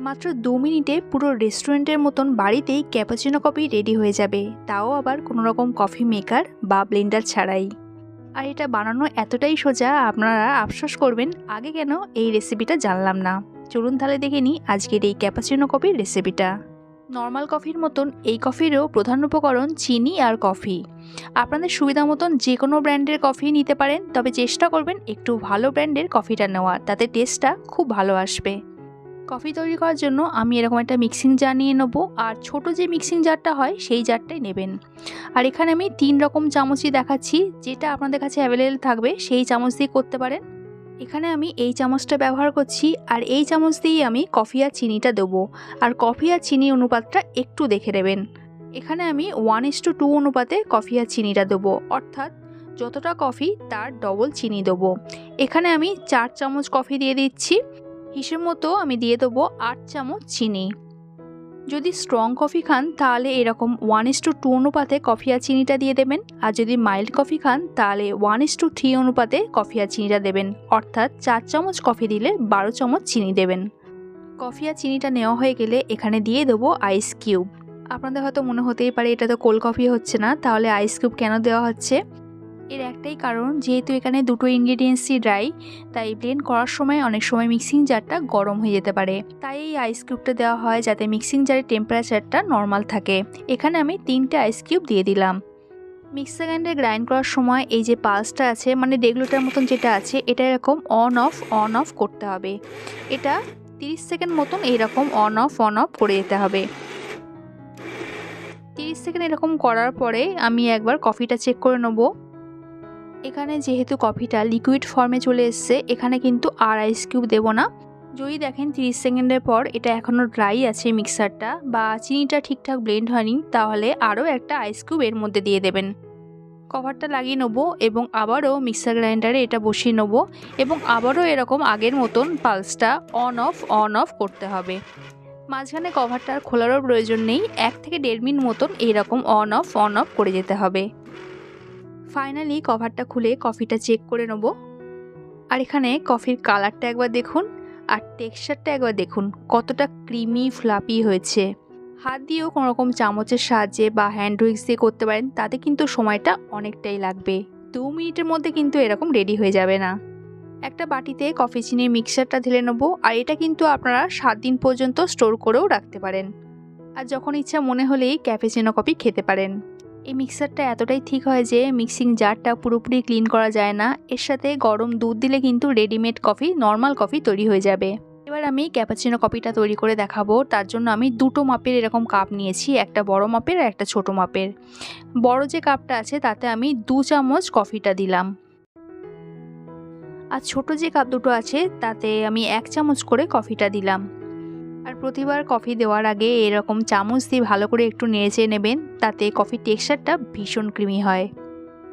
মাত্র দু মিনিটে পুরো রেস্টুরেন্টের মতন বাড়িতেই ক্যাপাচিনো কফি রেডি হয়ে যাবে। তাও আবার কোনো রকম কফি মেকার বা ব্লেন্ডার ছাড়াই। আর এটা বানানো এতটাই সোজা, আপনারা আফসোস করবেন, আগে কেন এই রেসিপিটা জানলাম না। চলুন তাহলে দেখে নিই আজকের এই ক্যাপাচিনো কফির রেসিপিটা নর্মাল কফির মতন এই কফিরও প্রধান উপকরণ চিনি আর কফি আপনাদের সুবিধা মতন যে কোনো ব্র্যান্ডের কফি নিতে পারেন, তবে চেষ্টা করবেন একটু ভালো ব্র্যান্ডের কফিটা নেওয়া তাতে টেস্টটা খুব ভালো আসবে। কফি তৈরি করার জন্য আমি এরকম একটা মিক্সিং জার নিয়ে নেব। আর ছোট যে মিক্সিং জারটা হয়, সেই জারটাই নেবেন। আর এখানে আমি তিন রকম চামচই দেখাচ্ছি, যেটা আপনাদের কাছে অ্যাভেলেবেল থাকবে, সেই চামচ দিয়ে করতে পারেন। এখানে আমি এই চামচটা ব্যবহার করছি, আর এই চামচ দিয়েই আমি কফি আর চিনিটা দেবো। আর কফি আর চিনি অনুপাতটা একটু দেখে নেবেন। এখানে আমি ওয়ান ইস টু টু অনুপাতে কফি আর চিনিটা দেবো। অর্থাৎ যতটা কফি তার ডবল চিনি দেবো। এখানে আমি চার চামচ কফি দিয়ে দিচ্ছি। হিসেব মতো আমি দিয়ে দেবো আট চামচ চিনি। যদি স্ট্রং কফি খান, তাহলে এরকম ওয়ান ইস টু টু অনুপাতে কফি আর চিনিটা দিয়ে দেবেন। আর যদি মাইল্ড কফি খান, তাহলে ওয়ান ইস টু থ্রি অনুপাতে কফি আর চিনিটা দেবেন। অর্থাৎ চার চামচ কফি দিলে বারো চামচ চিনি দেবেন। কফি আর চিনিটা নেওয়া হয়ে গেলে এখানে দিয়ে দেবো আইস কিউব আপনাদের হয়তো মনে হতেই পারে, এটা তো কোল্ড কফি হচ্ছে না। তাহলে আইস কিউব কেন দেওয়া হচ্ছে? এর একটাই কারণ, যেহেতু এখানে দুটো ইনগ্রিডিয়েন্টসই ড্রাই তাই ব্লেন্ড করার সময় অনেক সময় মিক্সিং জারটা গরম হয়ে যেতে পারে। তাই এই আইস কিউবটা দেওয়া হয় যাতে মিক্সিং জারের টেম্পারেচারটা নর্মাল থাকে। এখানে আমি তিনটে আইস কিউব দিয়ে দিলাম। মিক্সার গ্রাইন্ডারে গ্রাইন্ড করার সময় এই যে পালসটা আছে মানে রেগুলেটার মতন যেটা আছে, এটা এরকম অন অফ অন অফ করতে হবে। এটা তিরিশ সেকেন্ড মতন এইরকম অন অফ অন অফ করে যেতে হবে। তিরিশ সেকেন্ড এরকম করার পরে আমি একবার কফিটা চেক করে নেব। এখানে যেহেতু কফিটা লিকুইড ফর্মে চলে এসছে, এখানে কিন্তু আর আইস কিউব দেবো না। যদি দেখেন 30 সেকেন্ডের পর এটা এখনও ড্রাই আছে মিক্সারটা বা চিনিটা ঠিকঠাক ব্লেন্ড হয়নি, তাহলে আরও একটা আইস কিউব এর মধ্যে দিয়ে দেবেন। কভারটা লাগিয়ে নেব এবং আবারও মিক্সার গ্রাইন্ডারে এটা বসিয়ে নেব এবং আবারও এরকম আগের মতন পালসটা অন অফ অন অফ করতে হবে। মাঝখানে কভারটা আর খোলারও প্রয়োজন নেই, এক থেকে দেড় মিনিট মতন এইরকম অন অফ অন অফ করে যেতে হবে। ফাইনালি কভারটা খুলে কফিটা চেক করে নেব। আর এখানে কফির কালারটা একবার দেখুন, আর টেক্সচারটা একবার দেখুন, কতটা ক্রিমি ফ্লাপি হয়েছে। হাত দিয়েও কোনো রকম চামচের সাহায্যে বা হ্যান্ড উইক্স দিয়ে করতে পারেন, তাতে কিন্তু সময়টা অনেকটাই লাগবে। দু মিনিটের মধ্যে কিন্তু এরকম রেডি হয়ে যাবে না। একটা বাটিতে কফি চিনির মিক্সারটা ঢেলে নেব, আর এটা কিন্তু আপনারা সাত দিন পর্যন্ত স্টোর করেও রাখতে পারেন। আর যখন ইচ্ছা মনে হলেই ক্যাফেচিনো কফি খেতে পারেন। এই মিক্সারটা এতটাই ঠিক হয় যে মিক্সিং জারটা পুরোপুরি ক্লিন করা যায় না। এর সাথে গরম দুধ দিলে কিন্তু রেডিমেড কফি, নর্মাল কফি তৈরি হয়ে যাবে। এবার আমি ক্যাপাচিনো কফিটা তৈরি করে দেখাবো। তার জন্য আমি দুটো মাপের এরকম কাপ নিয়েছি, একটা বড় মাপের আর একটা ছোট মাপের। বড় যে কাপটা আছে, তাতে আমি দু চামচ কফিটা দিলাম। আর ছোট যে কাপ দুটো আছে, তাতে আমি এক চামচ করে কফিটা দিলাম। আর প্রতিবার কফি দেওয়ার আগে এরকম চামচ দিয়ে ভালো করে একটু নেড়েচে নেবেন, তাতে কফির টেক্সচারটা ভীষণ ক্রিমি হয়।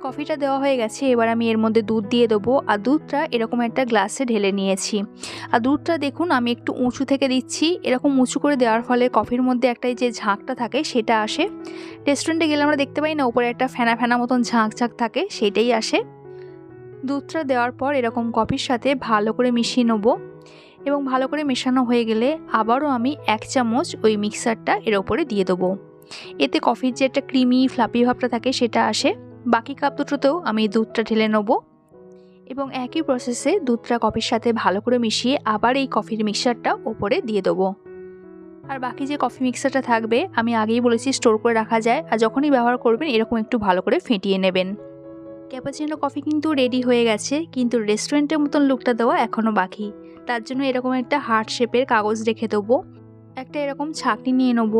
কফিটা দেওয়া হয়ে গেছে, এবার আমি এর মধ্যে দুধ দিয়ে দেবো। আর দুধটা এরকম একটা গ্লাসে ঢেলে নিয়েছি। আর দুধটা দেখুন, আমি একটু উঁচু থেকে দিচ্ছি। এরকম উঁচু করে দেওয়ার ফলে কফির মধ্যে একটা যে ঝাঁকটা থাকে, সেটা আসে। রেস্টুরেন্টে গেলে আমরা দেখতে পাই না, উপরে একটা ফেনা ফেনা মতন ঝাঁক ঝাঁক থাকে, সেটাই আসে। দুধটা দেওয়ার পর এরকম কফির সাথে ভালো করে মিশিয়ে নেব। এবং ভালো করে মেশানো হয়ে গেলে আবারও আমি এক চামচ ওই মিক্সারটা এর ওপরে দিয়ে দেবো। এতে কফির যে একটা ক্রিমি, ফ্লাপি ভাবটা থাকে সেটা আসে। বাকি কাপ দুটোতেও আমি দুধটা ঢেলে নেব। এবং একই প্রসেসে দুধটা কফির সাথে ভালো করে মিশিয়ে আবার এই কফির মিক্সারটা ওপরে দিয়ে দেবো। আর বাকি যে কফি মিক্সারটা থাকবে, আমি আগেই বলেছি, স্টোর করে রাখা যায়। আর যখনই ব্যবহার করবেন, এরকম একটু ভালো করে ফেটিয়ে নেবেন। ক্যাপাচিনো কফি কিন্তু রেডি হয়ে গেছে, কিন্তু রেস্টুরেন্টের মতন লুকটা দেওয়া এখনও বাকি। তার জন্য এরকম একটা হার্ট শেপের কাগজ রেখে দেবো, একটা এরকম ছাকনি নিয়ে নেব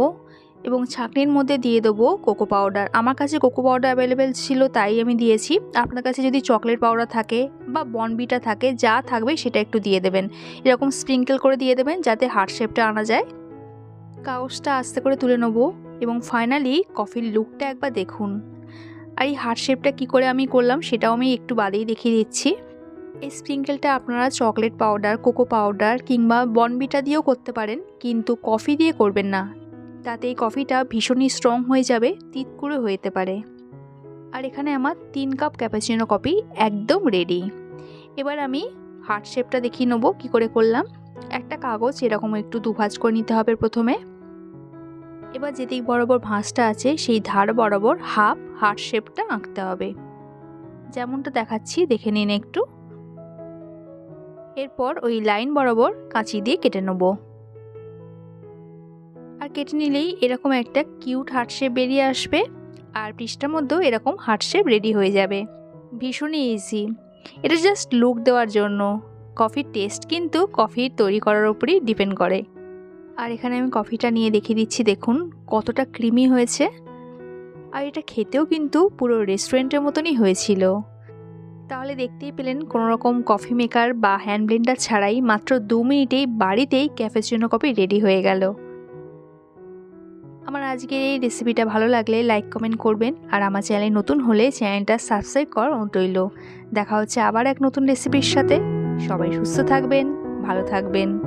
এবং ছাকনির মধ্যে দিয়ে দেবো কোকো পাউডার আমার কাছে কোকো পাউডার অ্যাভেলেবেল ছিল, তাই আমি দিয়েছি। আপনার কাছে যদি চকলেট পাউডার থাকে বা বনবিটা থাকে, যা থাকবে সেটা একটু দিয়ে দেবেন। এরকম স্প্রিঙ্কেল করে দিয়ে দেবেন, যাতে হার্ট শেপটা আনা যায়। কাগজটা আস্তে করে তুলে নেব এবং ফাইনালি কফির লুকটা একবার দেখুন। আর এই হার্ট শেপটা কী করে আমি করলাম সেটাও আমি একটু বাদেই দেখিয়ে দিচ্ছি। এই স্প্রিঙ্কেলটা আপনারা চকলেট পাউডার কোকো পাউডার কিংবা বনবিটা দিয়েও করতে পারেন, কিন্তু কফি দিয়ে করবেন না। তাতে এই কফিটা ভীষণই স্ট্রং হয়ে যাবে তিত করে হয়ে যেতে পারে। আর এখানে আমার তিন কাপ ক্যাপাচিনো কফি একদম রেডি এবার আমি হার্ট শেপটা দেখিয়ে নেব কী করে করলাম। একটা কাগজ এরকম একটু দুভাজ করে নিতে হবে প্রথমে। এবার যেদিক বরাবর ভাঁজটা আছে সেই ধার বরাবর হাফ হার্ট শেপটা আঁকতে হবে। যেমনটা দেখাচ্ছি, দেখে নিন একটু। এরপর ওই লাইন বরাবর কাঁচি দিয়ে কেটে নেব। আর কেটে নিলেই এরকম একটা কিউট হার্ট শেপ বেরিয়ে আসবে আর পৃষ্ঠার মধ্যেও এরকম হার্ট শেপ রেডি হয়ে যাবে। ভীষণই ইজি এটা জাস্ট লুক দেওয়ার জন্য। কফির টেস্ট কিন্তু কফির তৈরি করার উপরই ডিপেন্ড করে। আর এখানে আমি কফিটা নিয়ে দেখিয়ে দিচ্ছি, দেখুন কতটা ক্রিমি হয়েছে। আর এটা খেতেও কিন্তু পুরো রেস্টুরেন্টের মতনই হয়েছিল। তাহলে দেখতেই পেলেন কোনো রকম কফি মেকার বা হ্যান্ড ব্লেন্ডার ছাড়াই মাত্র দু মিনিটেই বাড়িতেই ক্যাফেচিনো কফি রেডি হয়ে গেল। আমার আজকের এই রেসিপিটা ভালো লাগলে লাইক কমেন্ট করবেন আর আমার চ্যানেলে নতুন হলে চ্যানেলটা সাবস্ক্রাইব কর রইল দেখা হচ্ছে আবার এক নতুন রেসিপির সাথে। সবাই সুস্থ থাকবেন, ভালো থাকবেন।